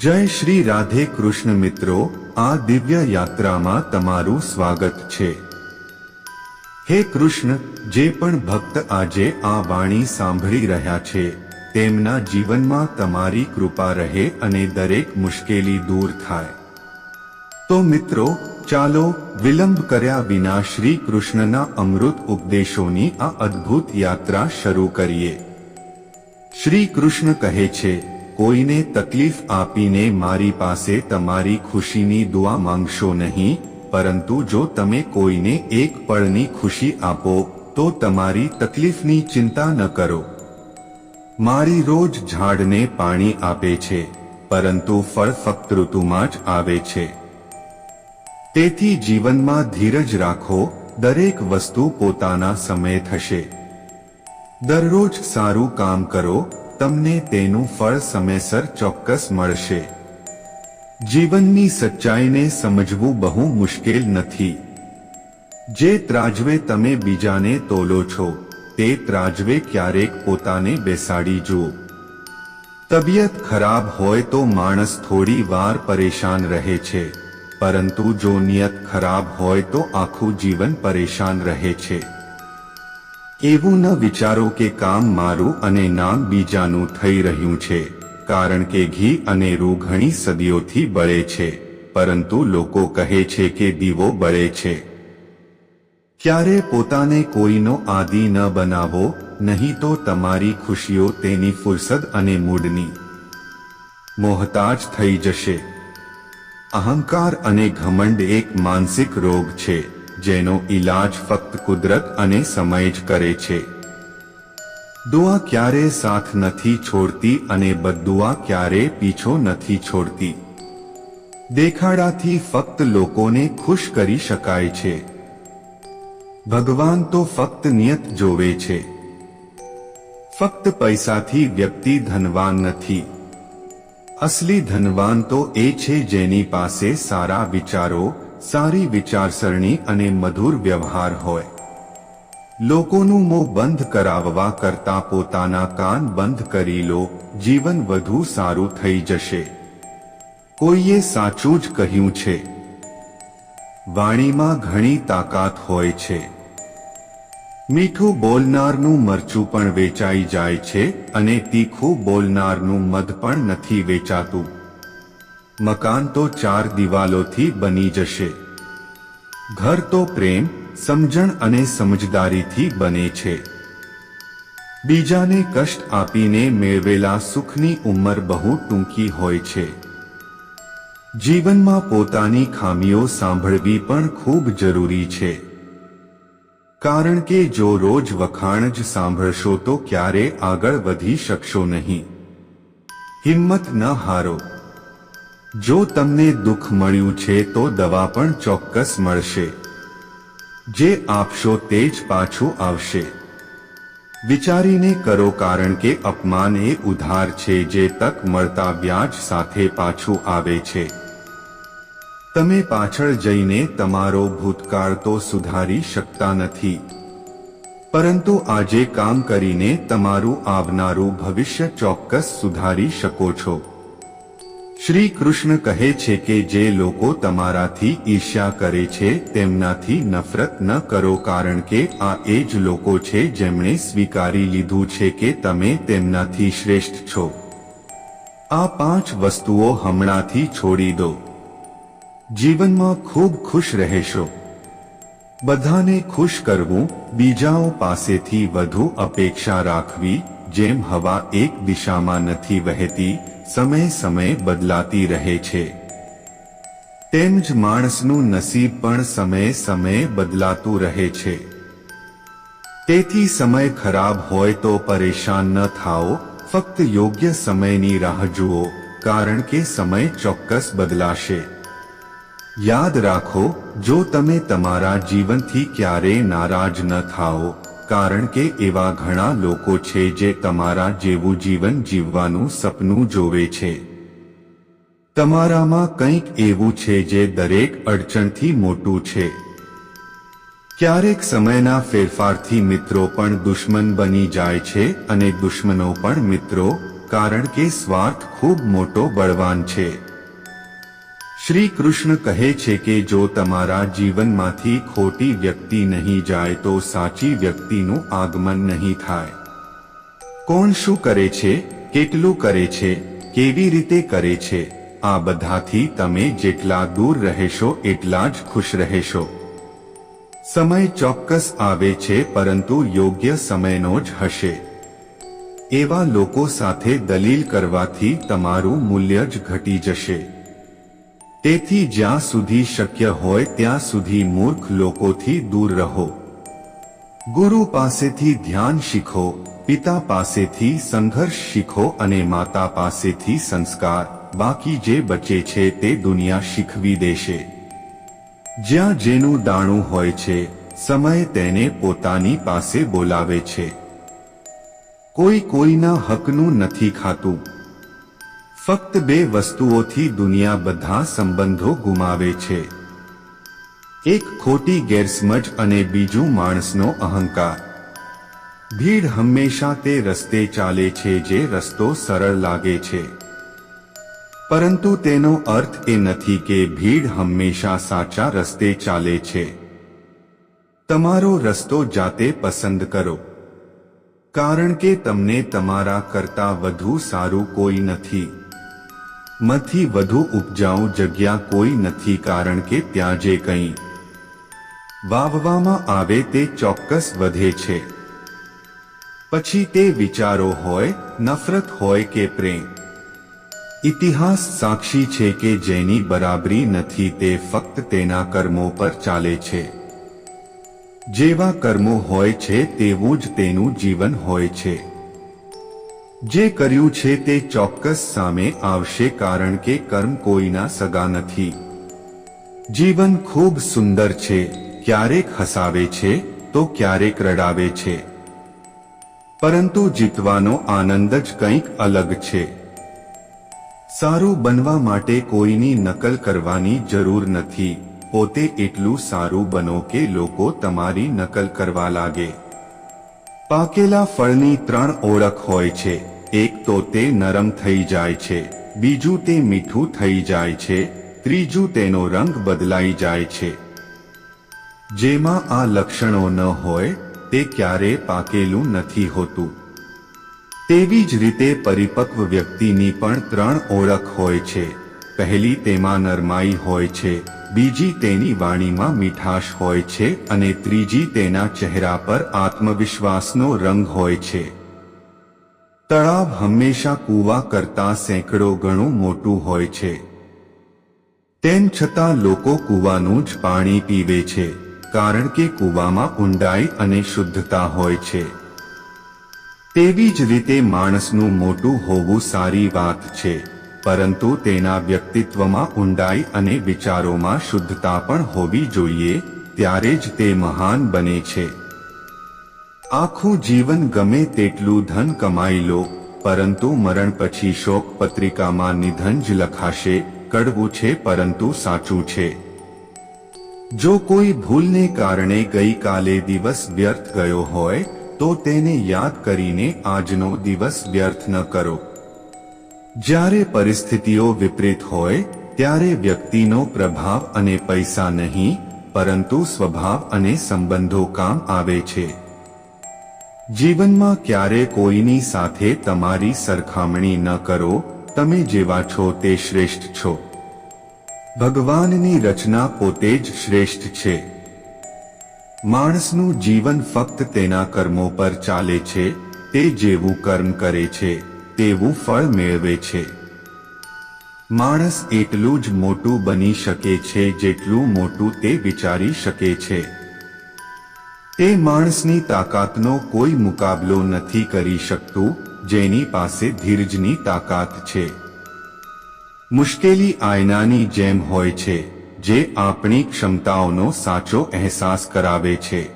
જય શ્રી રાધે કૃષ્ણ મિત્રો, આ દિવ્ય યાત્રામાં તમારું સ્વાગત છે. હે કૃષ્ણ, જે પણ ભક્ત આજે આ વાણી સાંભળી રહ્યા છે, તેમના જીવનમાં તમારી કૃપા રહે અને દરેક મુશ્કેલી દૂર થાય. તો મિત્રો, ચાલો વિલંબ કર્યા વિના શ્રી કૃષ્ણના અમૃત ઉપદેશોની આ અદ્ભુત યાત્રા શરૂ કરીએ. શ્રી કૃષ્ણ કહે છે કોઈને તકલીફ આપીને મારી પાસે તમારી ખુશીની દુઆ માંગશો નહીં, પરંતુ જો તમે કોઈને એક પળની ખુશી આપો, તો તમારી તકલીફની ચિંતા ન કરો. મારી રોજ ઝાડને પાણી આપે છે, પરંતુ ફળ ફક્ત ઋતુમાં જ આવે છે. તેથી જીવનમાં ધીરજ રાખો, દરેક વસ્તુ પોતાના સમય થશે. દરરોજ સારું કામ કરો તમને તેનું ફળ સમયસર ચોક્કસ મળશે. જીવનની સચ્ચાઈને સમજવું બહુ મુશ્કેલ નથી. જે ત્રાજવે તમે બીજાને તોલો છો, તે ત્રાજવે ક્યારેક પોતાને બેસાડી જુઓ. તબિયત ખરાબ હોય તો માણસ થોડી વાર પરેશાન રહે છે, પરંતુ જો નિયત ખરાબ હોય તો આખું જીવન પરેશાન રહે છે. એવું ન વિચારો કે કામ મારું અને નામ બીજાનું થઈ રહ્યું છે, કારણ કે ઘી અને રૂ ઘણી સદીઓથી બળે છે, પરંતુ લોકો કહે છે કે દીવો બળે છે. ક્યારે પોતાને કોઈનો આદિ ન બનાવો, નહીં તો તમારી ખુશીઓ તેની ફુરસદ અને મૂડની મોહતાજ થઈ જશે. અહંકાર અને ઘમંડ એક માનસિક રોગ છે. જેનો ઈલાજ ફક્ત કુદરત અને સમય જ કરે છે. દુઆ ક્યારે સાથ નથી છોડતી અને બદુઆ ક્યારે પીછો નથી છોડતી. દેખાડાથી ફક્ત લોકોને ખુશ કરી શકાય છે. ભગવાન તો ફક્ત નિયત જોવે છે. ફક્ત પૈસાથી વ્યક્તિ ધનવાન નથી. અસલી ધનવાન તો એ છે જેની પાસે સારા વિચારો સારી વિચારસરણી અને મધુર વ્યવહાર હોય. લોકોનું મોં બંધ કરાવવા કરતા પોતાના કાન બંધ કરી લો, જીવન વધુ સારું થઈ જશે. કોઈએ સાચું જ કહ્યું છે. વાણીમાં ઘણી તાકાત હોય છે. મીઠું બોલનારનું મરચું પણ વેચાઈ જાય છે અને તીખું બોલનારનું મધ પણ નથી વેચાતું. મકાન તો ચાર દિવાલોથી બની જશે. ઘર તો પ્રેમ, સમજણ અને સમજદારીથી બને છે. બીજાને કષ્ટ આપીને મેળવેલા સુખની ઉંમર બહુ ટૂંકી હોય છે. જીવનમાં પોતાની ખામીઓ સાંભળવી પણ ખૂબ જરૂરી છે. કારણ કે જો રોજ વખાણ જ સાંભળશો તો ક્યારે આગળ વધી શકશો નહીં. હિંમત ન હારો. જો તમને દુઃખ મળ્યું છે તો દવા પણ ચોક્કસ મળશે. જે આપશો તે જ પાછું આવશે. વિચારીને કરો કારણ કે અપમાન એ ઉધાર છે જે તક મળતા વ્યાજ સાથે પાછું આવે છે. તમે પાછળ જઈને તમારો ભૂતકાળ તો સુધારી શકતા નથી. પરંતુ આજે કામ કરીને તમારું આવનારું ભવિષ્ય ચોક્કસ સુધારી શકો છો. શ્રી કૃષ્ણ કહે છે કે જે લોકો તમારાથી ઈર્ષ્યા કરે છે, તેમનાથી નફરત ન કરો કારણ કે આ એ જ લોકો છે જેમણે સ્વીકારી લીધું છે કે તમે તેમનાથી શ્રેષ્ઠ છો. આ પાંચ વસ્તુઓ હમણાંથી છોડી દો. જીવનમાં ખૂબ ખુશ રહેશો. બધાને ખુશ કરવું, બીજાઓ પાસેથી વધુ અપેક્ષા રાખવી, જેમ હવા એક દિશામાં નથી વહેતી સમય સમય બદલાતી રહે છે. તેમ જ માણસનું નસીબ પણ સમયે સમયે બદલાતું રહે છે. તેથી સમય ખરાબ હોય તો પરેશાન ન થાઓ, ફક્ત યોગ્ય સમયની રાહ જુઓ, કારણ કે સમય ચોક્કસ બદલાશે. યાદ રાખો, જો તમે તમારા જીવનથી ક્યારેય નારાજ ન થાઓ કારણ કે એવા ઘણા લોકો છે જે તમારા જેવું જીવન જીવવાનું સપનું જોવે છે. તમારામાં કંઈક એવું છે જે દરેક અડચણથી મોટું છે. ક્યારેક સમયના ફેરફારથી મિત્રો પણ દુશ્મન બની જાય છે અને દુશ્મનો પણ મિત્રો, કારણ કે સ્વાર્થ ખૂબ મોટો બળવાન છે. શ્રી કૃષ્ણ કહે છે કે જો તમારા જીવનમાંથી ખોટી વ્યક્તિ નહીં જાય તો સાચી વ્યક્તિનું આગમન નહીં થાય. કોણ શું કરે છે? કેટલું કરે છે? કેવી રીતે કરે છે? આ બધાથી તમે જેટલા દૂર રહેશો એટલા જ ખુશ રહેશો. સમય ચોક્કસ આવે છે પરંતુ યોગ્ય સમયનો જ હશે. એવા લોકો સાથે દલીલ કરવાથી તમારું મૂલ્ય જ ઘટી જશે. તેથી જ્યાં સુધી શક્ય હોય ત્યાં સુધી મૂર્ખ લોકોથી દૂર રહો. ગુરુ પાસેથી ધ્યાન શીખો, પિતા પાસેથી સંઘર્ષ શીખો અને માતા પાસેથી સંસ્કાર, બાકી જે બચે છે તે દુનિયા શીખવી દેશે. જ્યાં જેનું દાણું હોય છે, સમય તેને પોતાની પાસે બોલાવે છે. કોઈ કોઈના હકનું નથી ખાતું. ફક્ત બે વસ્તુઓથી દુનિયા બધા સંબંધો ગુમાવે છે. એક ખોટી ગેરસમજ અને બીજું માણસનો અહંકાર. ભીડ હંમેશા તે રસ્તે ચાલે છે જે રસ્તો સરળ લાગે છે. પરંતુ તેનો અર્થ એ નથી કે ભીડ હંમેશા સાચા રસ્તે ચાલે છે. તમારો રસ્તો જાતે પસંદ કરો. કારણ કે તમને તમારા કરતા વધુ સારું કોઈ નથી. માંથી વધુ ઉપજાઉ જગ્યા કોઈ નથી કારણ કે ત્યાં જે કંઈ વાવવામાં આવે તે ચોક્કસ વધે છે. પછી તે વિચારો હોય, નફરત હોય કે પ્રેમ. ઇતિહાસ સાક્ષી છે કે જેની બરાબરી નથી તે ફક્ત તેના કર્મો પર ચાલે છે. જેવા કર્મો હોય છે તેવું જ તેનું જીવન હોય છે. જે કર્યું છે તે ચોક્કસ સામે આવશે કારણ કે કર્મ કોઈના સગા નથી. જીવન ખૂબ સુંદર છે, ક્યારેક હસાવે છે, તો ક્યારેક રડાવે છે. પરંતુ જીતવાનો આનંદ જ કંઈક અલગ છે. સારું બનવા માટે કોઈની નકલ કરવાની જરૂર નથી. પોતે એટલું સારું બનો કે લોકો તમારી નકલ કરવા લાગે. પાકેલા ફળની ત્રણ ઓળખ હોય છે. એક તો તે નરમ થઈ જાય છે, બીજું તે મીઠું થઈ જાય છે, ત્રીજું તેનો રંગ બદલાઈ જાય છે. જેમાં આ લક્ષણો ન હોય, તે ક્યારે પાકેલું નથી હોતું. તેવી જ રીતે પરિપક્વ વ્યક્તિની પણ ત્રણ ઓળખ હોય છે. પહેલી તેમાં નરમાઈ હોય છે, બીજી તેની વાણીમાં મીઠાશ હોય છે અને ત્રીજી તેના ચહેરા પર આત્મવિશ્વાસનો રંગ હોય છે. તળાવ હંમેશા કૂવા કરતા સેંકડો ગણું મોટું હોય છે. તેમ છતાં લોકો કૂવાનું જ પાણી પીવે છે, કારણ કે કૂવામાં ઊંડાઈ અને શુદ્ધતા હોય છે. તેવી જ રીતે માણસનું મોટું હોવું સારી વાત છે. પરંતુ તેના વ્યક્તિત્વમાં ઊંડાઈ અને વિચારોમાં શુદ્ધતા પણ હોવી જોઈએ, ત્યારે જ તે મહાન બને છે. આખું જીવન ગમે તેટલું ધન કમાઈ લો, પરંતુ મરણ પછી શોક પત્રિકામાં નિધન જ લખાશે, કડવું છે પરંતુ સાચું છે. જો કોઈ ભૂલને કારણે ગઈકાલે દિવસ વ્યર્થ ગયો હોય, તો તેને યાદ કરીને આજનો દિવસ વ્યર્થ ન કરો. જ્યારે પરિસ્થિતિઓ વિપરીત હોય, ત્યારે વ્યક્તિનો પ્રભાવ અને પૈસા નહીં, પરંતુ સ્વભાવ અને સંબંધો કામ આવે છે. જીવનમાં ક્યારે કોઈની સાથે તમારી સરખામણી ન કરો, તમે જેવા છો તે શ્રેષ્ઠ છો. ભગવાનની રચના પોતે જ શ્રેષ્ઠ છે. માણસનું જીવન ફક્ત તેના કર્મો પર ચાલે છે, તે જેવું કર્મ કરે છે. તેવું ફળ મેળવે છે. માણસ એટલું જ મોટું બની શકે છે જેટલું મોટું તે વિચારી શકે છે. તે માણસની તાકાતનો કોઈ મુકાબલો નથી કરી શકતું, જેની પાસે ધીરજની તાકાત છે. મુશ્કેલી આયનાની જેમ હોય છે, જે આપણી ક્ષમતાઓનો સાચો અહેસાસ કરાવે છે.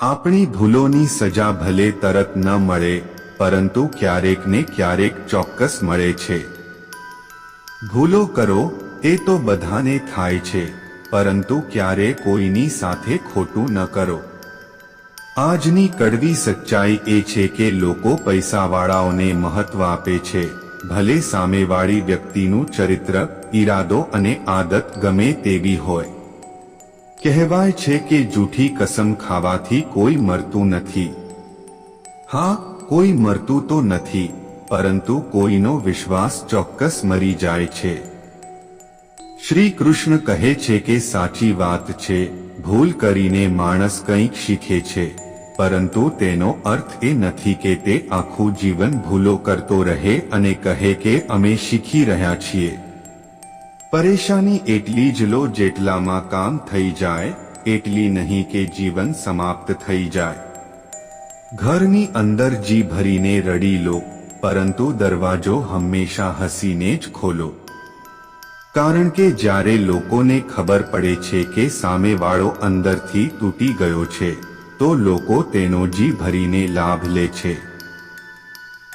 આપણી ભૂલોની સજા ભલે તરત ન મળે પરંતુ ક્યારેક ને ક્યારેક ચોક્કસ મળે છે. ભૂલો કરો, એ તો બધાને થાય છે, પરંતુ ક્યારે કોઈની સાથે ખોટું ન કરો. આજની કડવી સચ્ચાઈ એ છે કે લોકો પૈસાવાળાઓને મહત્વ આપે છે, ભલે સામેવાળી વ્યક્તિનું ચરિત્ર, ઈરાદો અને આદત ગમે તેવી હોય. કહેવાય છે કે જૂઠી કસમ ખાવાથી કોઈ મરતું નથી. હા કોઈ મરતું તો નથી, પરંતુ કોઈનો વિશ્વાસ ચોક્કસ મરી જાય છે. શ્રી કૃષ્ણ કહે છે કે સાચી વાત છે, ભૂલ કરીને માણસ કંઈક શીખે છે, પરંતુ તેનો અર્થ એ નથી કે તે આખું જીવન ભૂલો કરતો રહે અને કહે કે અમે શીખી રહ્યા છીએ. પરેશાની એટલી જ લો જેટલામાં કામ થઈ જાય, એટલી નહીં કે જીવન સમાપ્ત થઈ જાય. ઘરની અંદર જી ભરીને રડી લો, પરંતુ દરવાજો હંમેશા હસીને જ ખોલો. કારણ કે જ્યારે લોકોને ખબર પડે છે કે સામેવાળો અંદરથી તૂટી ગયો છે, તો લોકો તેનો જી ભરીને લાભ લે છે.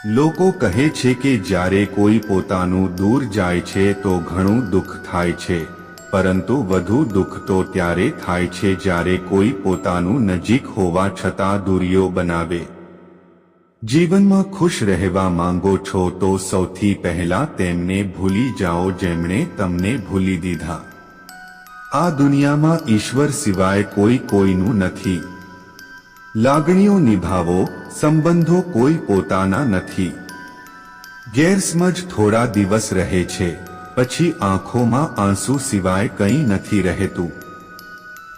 લોકો કહે છે કે જ્યારે કોઈ પોતાનું દૂર જાય છે, તો ઘણું દુઃખ થાય છે. પરંતુ વધુ દુઃખ તો ત્યારે થાય છે જ્યારે કોઈ પોતાનું નજીક હોવા છતાં દૂરીઓ બનાવે. જીવનમાં ખુશ રહેવા માંગો છો તો સૌથી પહેલા તેમને ભૂલી જાઓ જેમણે તમને ભૂલી દીધા. આ દુનિયામાં ઈશ્વર સિવાય કોઈ કોઈનું નથી. લાગણીઓ નિભાવો, સંબંધો કોઈ પોતાના નથી. ગેરસમજ થોડા દિવસ રહે છે. પછી આંખોમાં આંસુ સિવાય કંઈ નથી રહેતું.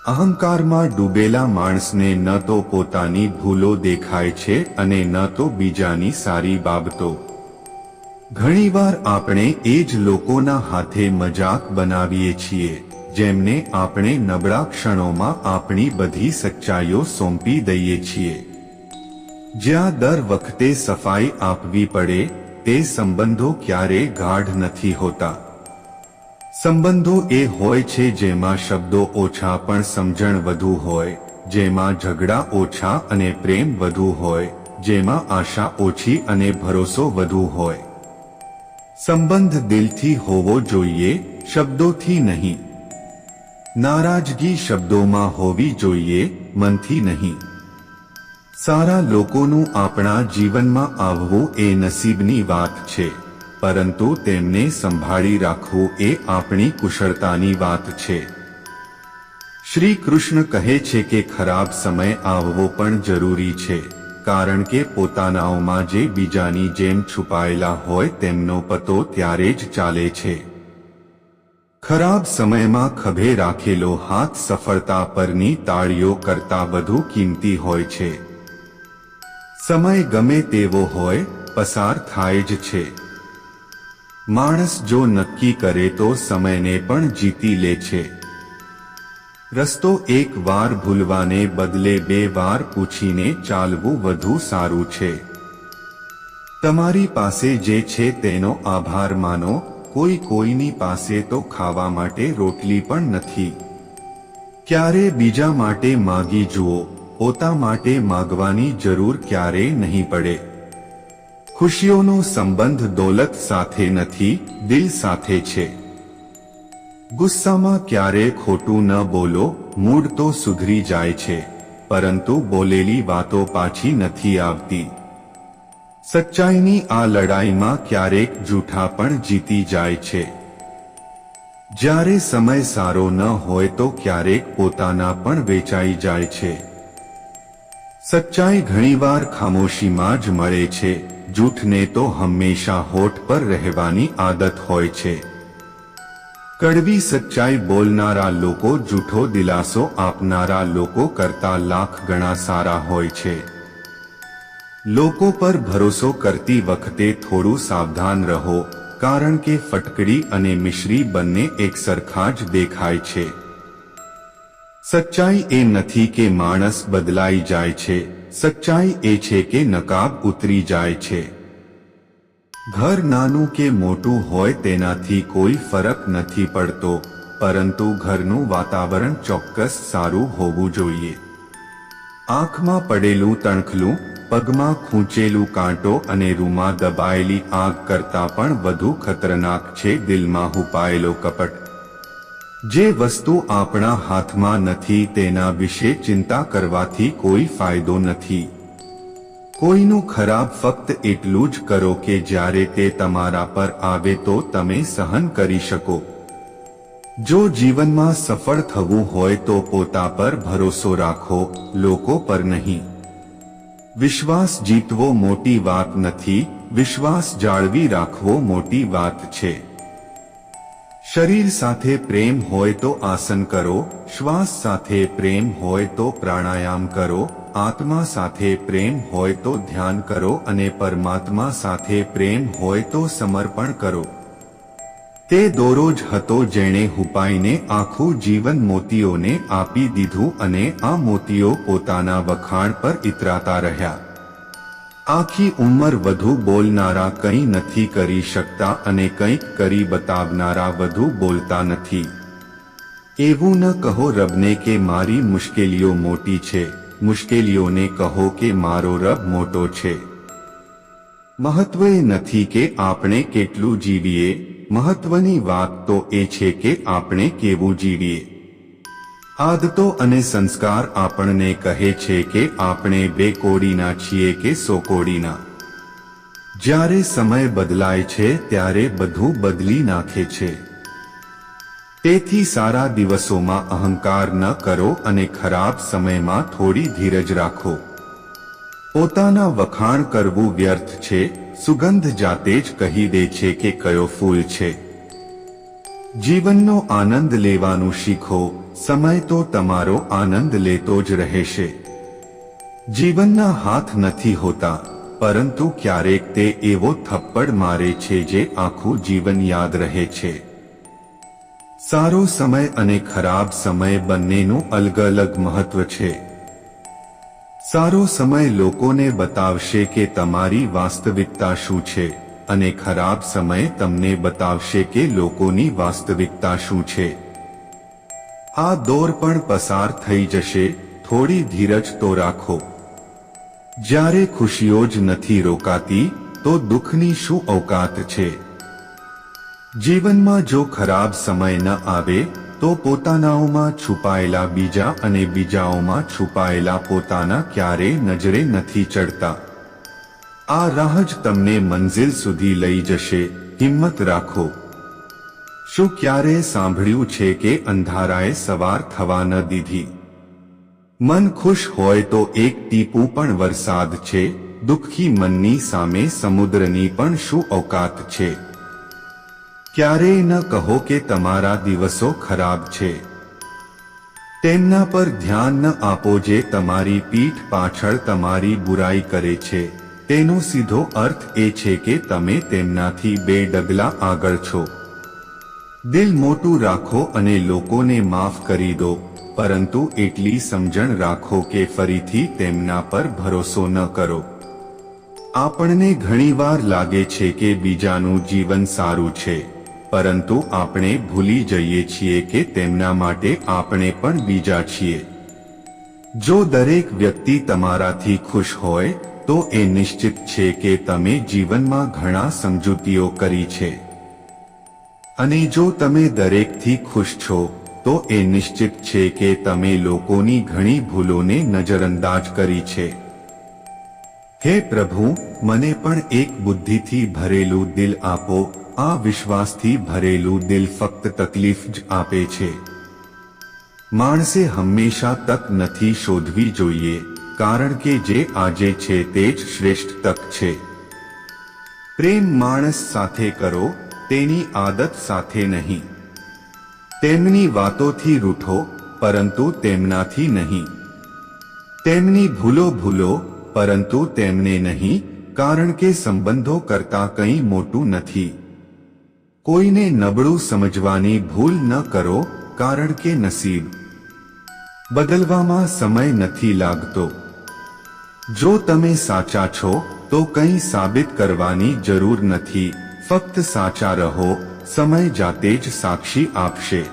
અહંકારમાં ડૂબેલા માણસને ન તો પોતાની ભૂલો દેખાય છે અને ન તો બીજાની સારી બાબતો. ઘણીવાર આપણે એ જ લોકોના હાથે મજાક બનાવીએ છીએ, જેમને આપણે નબળા ક્ષણોમાં આપણી બધી સચ્ચાઈઓ સોંપી દઈએ છીએ. જ્યાં દર વખતે સફાઈ આપવી પડે, તે સંબંધો ક્યારે ગાઢ નથી હોતા. સંબંધો એ હોય છે જેમાં શબ્દો ઓછા પણ સમજણ વધુ હોય, જેમાં ઝઘડા ઓછા અને પ્રેમ વધુ હોય, જેમાં આશા ઓછી અને ભરોસો વધુ હોય. સંબંધ દિલથી હોવો જોઈએ, શબ્દોથી નહીં. નારાજગી શબ્દોમાં હોવી જોઈએ, મનથી નહીં. સારા લોકોનું આપણા જીવનમાં આવવું એ નસીબની વાત છે. પરંતુ તેમને સંભાળી રાખવું એ આપણી કુશળતાની વાત છે. શ્રી કૃષ્ણ કહે છે કે ખરાબ સમય આવવો પણ જરૂરી છે, કારણ કે પોતાનાઓમાં જે બીજાની જેમ છુપાયેલા હોય તેમનો પતો ત્યારે જ ચાલે છે. ખરાબ સમયમાં ખભે રાખેલો હાથ સફળતા પરની તાળીઓ કરતા વધુ કિંમતી હોય છે. સમય ગમે તેવો હોય, પસાર થાય જ છે. માણસ જો નક્કી કરે તો સમયને પણ જીતી લે છે. રસ્તો એક વાર ભૂલવાને બદલે બે વાર પૂછીને ચાલવું વધુ સારું છે. તમારી પાસે જે છે તેનો આભાર માનો, કોઈ કોઈની પાસે તો ખાવા માટે રોટલી પણ નથી. ક્યારે બીજા માટે માગી જુઓ, પોતા માટે માગવાની જરૂર ક્યારેય નહીં પડે. ખુશીઓનો સંબંધ દોલત સાથે નથી, દિલ સાથે છે. ગુસ્સામાં ક્યારે ખોટું ન બોલો, મૂડ તો સુધરી જાય છે. પરંતુ બોલેલી વાતો પાછી નથી આવતી. સચ્ચાઈની આ લડાઈમાં ક્યારેક જૂઠા પણ જીતી જાય છે. જ્યારે સમય સારો ન હોય તો ક્યારેક પોતાના પણ વેચાઈ જાય છે. સચ્ચાઈ ઘણીવાર ખામોશીમાં જ મળે છે. જૂઠને તો હંમેશા હોઠ પર રહેવાની આદત હોય છે. કડવી સચ્ચાઈ બોલનારા લોકો જૂઠો દિલાસો આપનારા લોકો કરતા લાખ ગણા સારા હોય છે. લોકો પર ભરોસો કરતી વખતે થોડું સાવધાન રહો, કારણ કે ફટકડી અને મિશ્રી બંને એક સરખા જ દેખાય છે. સચ્ચાઈ એ નથી કે માણસ બદલાઈ જાય છે, સચ્ચાઈ એ છે કે નકાબ ઉતરી જાય છે. ઘર નાનું કે મોટું હોય તેનાથી કોઈ ફરક નથી પડતો, પરંતુ ઘરનું વાતાવરણ ચોક્કસ સારું હોવું જોઈએ. આંખમાં પડેલું તણખલું, પગમાં ખૂંચેલું કાંટો અને રૂમાં દબાયેલી આગ કરતાં પણ વધુ ખતરનાક છે દિલમાં હુપાયેલો કપટ. જે વસ્તુ આપણા હાથમાં નથી તેના વિશે ચિંતા કરવાથી કોઈ ફાયદો નથી. કોઈનું ખરાબ ફક્ત એટલું જ કરો કે જ્યારે તે તમારા પર આવે તો તમે સહન કરી શકો. જો જીવનમાં સફળ થવું હોય તો પોતા પર ભરોસો રાખો, લોકો પર નહીં. વિશ્વાસ જીતવો મોટી વાત નથી, વિશ્વાસ જાળવી રાખવો મોટી વાત છે. શરીર સાથે પ્રેમ હોય તો આસન કરો, શ્વાસ સાથે પ્રેમ હોય તો પ્રાણાયામ કરો, આત્મા સાથે પ્રેમ હોય તો ધ્યાન કરો અને પરમાત્મા સાથે પ્રેમ હોય તો સમર્પણ કરો. તે દોરો જ હતો જેણે હુપાઈને આખું જીવન મોતીઓને આપી દીધું અને આ મોતીઓ પોતાના વખાણ પર ઇતરાતા રહ્યા. આખી ઉંમર વધુ બોલનારા કંઈ નથી કરી શકતા અને કંઈક કરી બતાવનારા વધુ બોલતા નથી. એવું ન કહો રબને કે મારી મુશ્કેલીઓ મોટી છે. મુશ્કેલીઓને કહો કે મારો રબ મોટો છે. મહત્વ એ નથી કે આપણે કેટલું જીવીએ. મહત્વની વાત તો એ છે કે આપણે કેવું જીવીએ. આદતો અને સંસ્કાર આપણને કહે છે કે આપણે બે કોડીના છીએ કે સો કોડીના. જ્યારે સમય બદલાય છે, ત્યારે બધું બદલી નાખે છે. તેથી સારા દિવસોમાં અહંકાર ન કરો અને ખરાબ સમયમાં થોડી ધીરજ રાખો. પોતાના વખાણ કરવું વ્યર્થ છે, સુગંધ જાતે જ કહી દે છે કે કયો ફૂલ છે. જીવનનો આનંદ લેવાનું શીખો, સમય તો તમારો આનંદ લેતો જ રહેશે. જીવનના હાથ નથી હોતા, પરંતુ ક્યારેક તે એવો થપ્પડ મારે છે જે આખું જીવન યાદ રહે છે. સારો સમય અને ખરાબ સમય બંનેનું અલગ અલગ મહત્વ છે. સારો સમય લોકોને બતાવશે કે તમારી વાસ્તવિકતા શું છે. અને ખરાબ સમય તમને બતાવશે કે લોકોની વાસ્તવિકતા શું છે. આ દોર પણ પસાર થઈ જશે, થોડી ધીરજ તો રાખો. જ્યારે ખુશીઓ જ નથી રોકાતી, તો દુઃખની શું અવકાત છે? જીવનમાં જો ખરાબ સમય ન આવે, તો પોતાનાઓમાં છુપાયેલા બીજા અને બીજાઓમાં છુપાયેલા પોતાના ક્યારેય નજરે નથી ચડતા. આ રાહ જ તમને મંઝિલ સુધી લઈ જશે. હિંમત રાખો. શું ક્યારેય સાંભળ્યું છે કે અંધારાએ સવાર થવા ન દીધી? મન ખુશ હોય તો એક ટીપું પણ વરસાદ છે. દુઃખી મનની સામે સમુદ્રની પણ શું અવકાત છે? ક્યારેય ન કહો કે તમારા દિવસો ખરાબ છે. તેમના પર ધ્યાન ન આપો જે તમારી પીઠ પાછળ તમારી બુરાઈ કરે છે. તેનો સીધો અર્થ એ છે કે તમે તેમનાથી બે ડગલા આગળ છો. દિલ મોટું રાખો અને લોકોને માફ કરી દો, પરંતુ એટલી સમજણ રાખો કે ફરીથી તેમના પર ભરોસો ન કરો. આપણને ઘણીવાર લાગે છે કે બીજાનું જીવન સારું છે, પરંતુ આપણે ભૂલી જઈએ છીએ કે તેમના માટે આપણે પણ બીજા છીએ. જો દરેક વ્યક્તિ તમારાથી ખુશ હોય તો એ નિશ્ચિત છે કે તમે જીવનમાં ઘણા સમજૂતીઓ કરી છે. અને જો તમે દરેકથી ખુશ છો, તો એ નિશ્ચિત છે કે તમે લોકોની ઘણી ભૂલોને નજરઅંદાજ કરી છે. હે પ્રભુ, મને પણ એક બુદ્ધિથી ભરેલું દિલ આપો, આ વિશ્વાસથી ભરેલું દિલ ફક્ત તકલીફ જ આપે છે. માણસે હંમેશા તક નથી શોધવી જોઈએ. કારણ કે જે આજે છે તે જ શ્રેષ્ઠ તક છે. પ્રેમ માણસ સાથે કરો, તેની આદત સાથે નહીં. તેમની વાતોથી રૂઠો, પરંતુ તેમનાથી નહીં. તેમની ભૂલો ભૂલો, પરંતુ તેમને નહીં, કારણ કે સંબંધો કરતા કંઈ મોટું નથી. કોઈને નબળું સમજવાની ભૂલ ન કરો, કારણ કે નસીબ. બદલવામાં સમય નથી લાગતો. જો તમે સાચા છો, તો કંઈ સાબિત કરવાની જરૂર નથી. ફક્ત સાચા રહો, સમય જાતે જ સાક્ષી આપશે.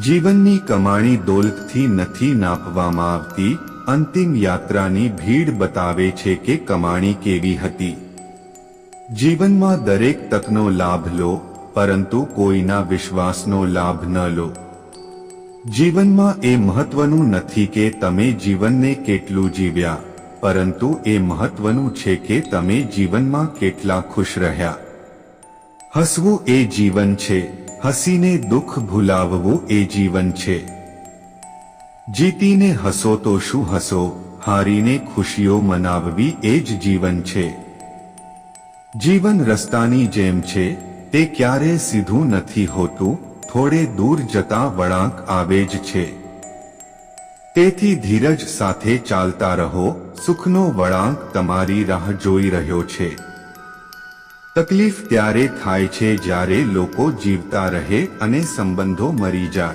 જીવનની કમાણી દોલતથી નથી નાપવામાં આવતી. અંતિમ યાત્રાની ભીડ બતાવે છે કે કમાણી કેવી હતી. જીવનમાં દરેક તકનો લાભ લો, પરંતુ કોઈના વિશ્વાસનો લાભ ન લો. જીવનમાં એ મહત્વનું નથી કે તમે જીવનને કેટલું જીવ્યા. પરંતુ એ મહત્વનું છે કે તમે જીવનમાં કેટલા ખુશ રહ્યા. હસવું એ જીવન છે, હસીને દુઃખ ભૂલાવવું એ જીવન છે. જીતીને હસો તો શું હસો, હારીને ખુશીઓ મનાવવી એ જ જીવન છે. જીવન રસ્તાની જેમ છે, તે ક્યારે સીધું નથી હોતું, થોડે દૂર જતા વળાંક આવે જ છે. તેથી ધીરજ સાથે ચાલતા રહો, સુખનો વળાંક તમારી રાહ જોઈ રહ્યો છે. તકલીફ ત્યારે થાય છે જ્યારે લોકો જીવતા રહે અને સંબંધો મરી જાય.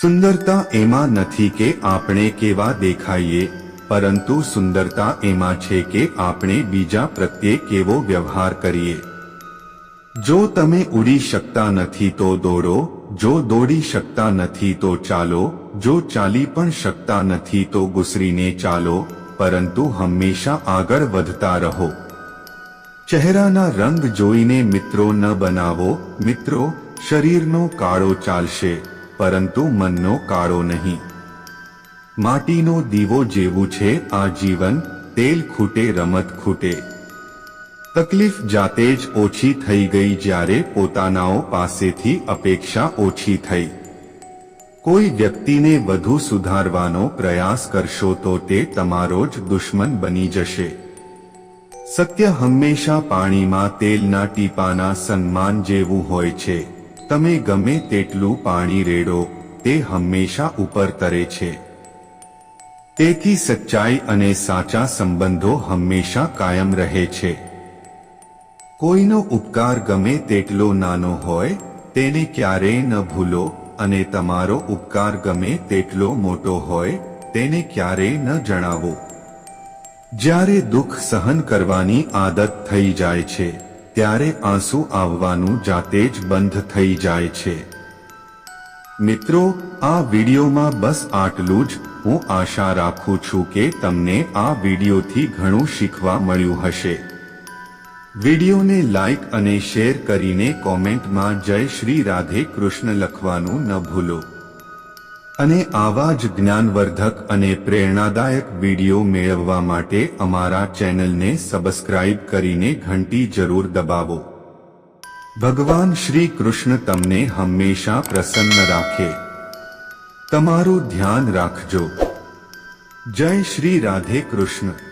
સુંદરતા એમાં નથી કે આપણે કેવા દેખાઈએ, પરંતુ સુંદરતા એમાં છે કે આપણે બીજા પ્રત્યે કેવો વ્યવહાર કરીએ. જો તમે ઉડી શકતા નથી તો દોડો જો દોડી શકતા નથી તો ચાલો, જો ચાલી પણ શકતા નથી તો ગુસરીને ચાલો, પરંતુ હંમેશા આગળ વધતા રહો. ચહેરાના રંગ જોઈને મિત્રો ન બનાવો, મિત્રો, શરીરનો કાળો ચાલશે, પરંતુ મનનો કાળો નહીં. માટીનો દીવો જેવું છે આ જીવન, તેલ ખૂટે રમત ખૂટે. તકલીફ જાતે જ ઓછી થઈ ગઈ જ્યારે પોતાનાઓ પાસેથી અપેક્ષા ઓછી થઈ. કોઈ વ્યક્તિને વધુ સુધારવાનો પ્રયાસ કરશો તો તે તમારો જ દુશ્મન બની જશે. સત્ય હંમેશા પાણીમાં તેલના ટીપાના સન્માન જેવું હોય છે. તમે ગમે તેટલું પાણી રેડો, તે હંમેશા ઉપર તરે છે. તેથી સચ્ચાઈ અને સાચા સંબંધો હંમેશા કાયમ રહે છે. કોઈનો ઉપકાર ગમે તેટલો નાનો હોય, તેને ક્યારેય ન ભૂલો અને તમારો ઉપકાર ગમે તેટલો મોટો હોય, તેને ક્યારેય ન જણાવો. જ્યારે દુઃખ સહન કરવાની આદત થઈ જાય છે, ત્યારે આંસુ આવવાનું જાતે જ બંધ થઈ જાય છે. મિત્રો, આ વિડીયોમાં બસ આટલું જ. હું આશા રાખું છું કે તમને આ વિડીયોથી ઘણું શીખવા મળ્યું હશે. વિડીયોને લાઈક અને શેર કરીને કોમેન્ટમાં જય શ્રી રાધે કૃષ્ણ લખવાનું ન ભૂલો. અને આવા જ જ્ઞાનવર્ધક અને પ્રેરણાદાયક વીડિયો મેળવવા માટે અમારા ચેનલને સબસ્ક્રાઇબ કરીને ઘંટી જરૂર દબાવો. ભગવાન શ્રી કૃષ્ણ તમને હંમેશા પ્રસન્ન રાખે. તમારું ધ્યાન રાખજો. જય શ્રી રાધે કૃષ્ણ.